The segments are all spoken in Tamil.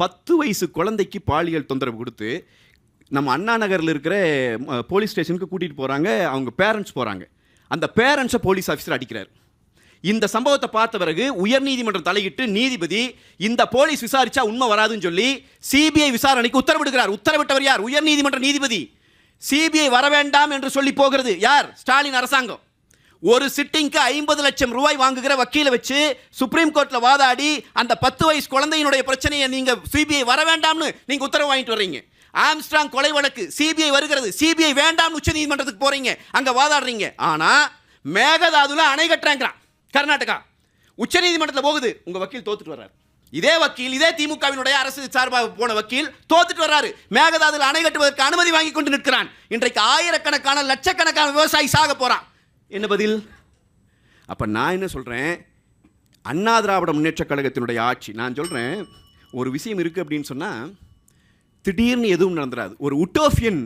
பத்து வயசு குழந்தைக்கு பாலியல் தொந்தரவு கொடுத்து நம்ம அண்ணா நகரில் இருக்கிற போலீஸ் ஸ்டேஷனுக்கு கூட்டிகிட்டு போகிறாங்க அவங்க பேரண்ட்ஸ் போகிறாங்க அந்த பேரண்ட்ஸை போலீஸ் ஆஃபீஸர் அடிக்கிறார். இந்த சம்பவத்தை பார்த்த பிறகு உயர்நீதிமன்றம் தலையிட்டு நீதிபதி இந்த போலீஸ் விசாரிச்சா உண்மை வராதுன்னு சொல்லி சிபிஐ விசாரணைக்கு உத்தரவிடுகிறார். உத்தரவிட்டவர் யார்? உயர்நீதிமன்ற நீதிபதி. சிபிஐ வர வேண்டாம் என்று சொல்லி போகிறது யார்? ஸ்டாலின் அரசாங்கம். ஒரு சிட்டிங்க்கு ஐம்பது லட்சம் ரூபாய் வாங்குகிற வக்கீலை வச்சு சுப்ரீம் கோர்ட்டில் வாதாடி அந்த பத்து வயசு குழந்தையினுடைய பிரச்சனையை நீங்கள் சிபிஐ வர வேண்டாம்னு நீங்கள் உத்தரவு வாங்கிட்டு வர்றீங்க. ஆம்ஸ்ட்ராங் கொலை வழக்கு சிபிஐ வருகிறது சிபிஐ வேண்டாம்னு உச்ச நீதிமன்றத்துக்கு போகிறீங்க அங்கே வாதாடுறீங்க. ஆனால் மேகதாதுல அணை கட்டுறாங்கிறான் கர்நாடகா. உச்ச நீதிமன்றத்தில் போகுது உங்கள் வக்கீல் தோத்துட்டு வர்றாரு. இதே வக்கீல் இதே திமுகவினுடைய அரசு சார்பாக போன வக்கீல் தோத்துட்டு வர்றாரு. மேகதாதுல அணை கட்டுவதற்கு அனுமதி வாங்கி கொண்டு நிற்கிறான். இன்றைக்கு ஆயிரக்கணக்கான லட்சக்கணக்கான விவசாயி சாக போறான். என்ன பதில்? அப்போ நான் என்ன சொல்கிறேன் அண்ணா திராவிட முன்னேற்ற கழகத்தினுடைய ஆட்சி. நான் சொல்கிறேன் ஒரு விஷயம் இருக்குது அப்படின்னு சொன்னால் திடீர்னு எதுவும் நடந்துடாது ஒரு உட்டோஃபியன்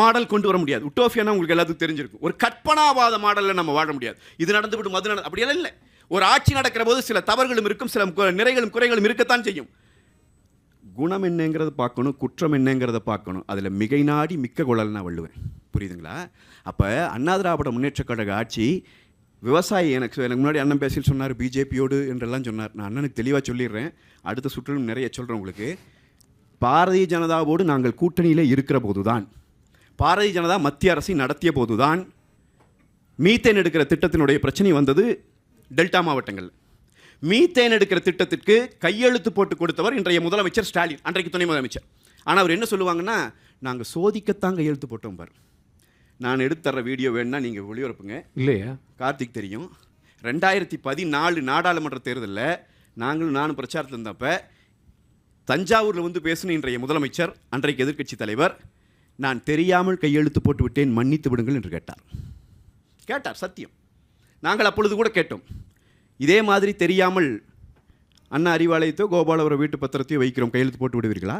மாடல் கொண்டு வர முடியாது. உட்டோஃபியனா உங்களுக்கு எல்லாத்துக்கும் தெரிஞ்சிருக்கும். ஒரு கற்பனாவாத மாடலில் நம்ம வாழ முடியாது. இது நடந்து விடும் அது நட அப்படியெல்லாம் இல்லை. ஒரு ஆட்சி நடக்கிற போது சில தவறுகளும் இருக்கும் சில நிறைகளும் குறைகளும் இருக்கத்தான் செய்யும். குணம் என்னங்கிறத பார்க்கணும் குற்றம் என்னங்கிறத பார்க்கணும். அதில் மிகை நாடி மிக்க குழல் நான் வள்ளுவேன். புரியுதுங்களா? அப்போ அண்ணா திராவிட முன்னேற்ற கழக ஆட்சி விவசாயி எனக்கு எனக்கு முன்னாடி அண்ணன் பேசியில் சொன்னார் பிஜேபியோடு என்றெல்லாம் சொன்னார். நான் அண்ணனுக்கு தெளிவாக சொல்லிடுறேன். அடுத்த சுற்றிலும் நிறைய சொல்கிறேன் உங்களுக்கு. பாரதிய ஜனதாவோடு நாங்கள் கூட்டணியில் இருக்கிற போதுதான். பாரதிய ஜனதா மத்திய அரசை நடத்திய போதுதான் மீத்தேன் எடுக்கிற திட்டத்தினுடைய பிரச்சனை வந்தது டெல்டா மாவட்டங்கள். மீத்தேன் எடுக்கிற திட்டத்திற்கு கையெழுத்து போட்டு கொடுத்தவர் இன்றைய முதலமைச்சர் ஸ்டாலின் அன்றைக்கு துணை முதலமைச்சர். ஆனால் அவர் என்ன சொல்லுவாங்கன்னா நாங்கள் சோதிக்கத்தான் கையெழுத்து போட்டோம் பார். நான் எடுத்து தர்ற வீடியோ வேணும்னா நீங்கள் ஒளிபரப்புங்க. இல்லையா? கார்த்திக் தெரியும். ரெண்டாயிரத்தி பதினாலு நாடாளுமன்ற தேர்தலில் நாங்களும் நானும் பிரச்சாரத்தில் இருந்தப்ப தஞ்சாவூரில் வந்து பேசின இன்றைய முதலமைச்சர் அன்றைக்கு எதிர்க்கட்சி தலைவர் நான் தெரியாமல் கையெழுத்து போட்டு விட்டேன் மன்னித்து விடுங்கள் என்று கேட்டார். கேட்டார் சத்தியம். நாங்கள் அப்பொழுது கூட கேட்டோம். இதே மாதிரி தெரியாமல் அண்ணா அறிவாலயத்தோ கோபாலபுரம் வீட்டு பத்திரத்தையோ வைக்கிறோம் கையெழுத்து போட்டு விடுவீர்களா?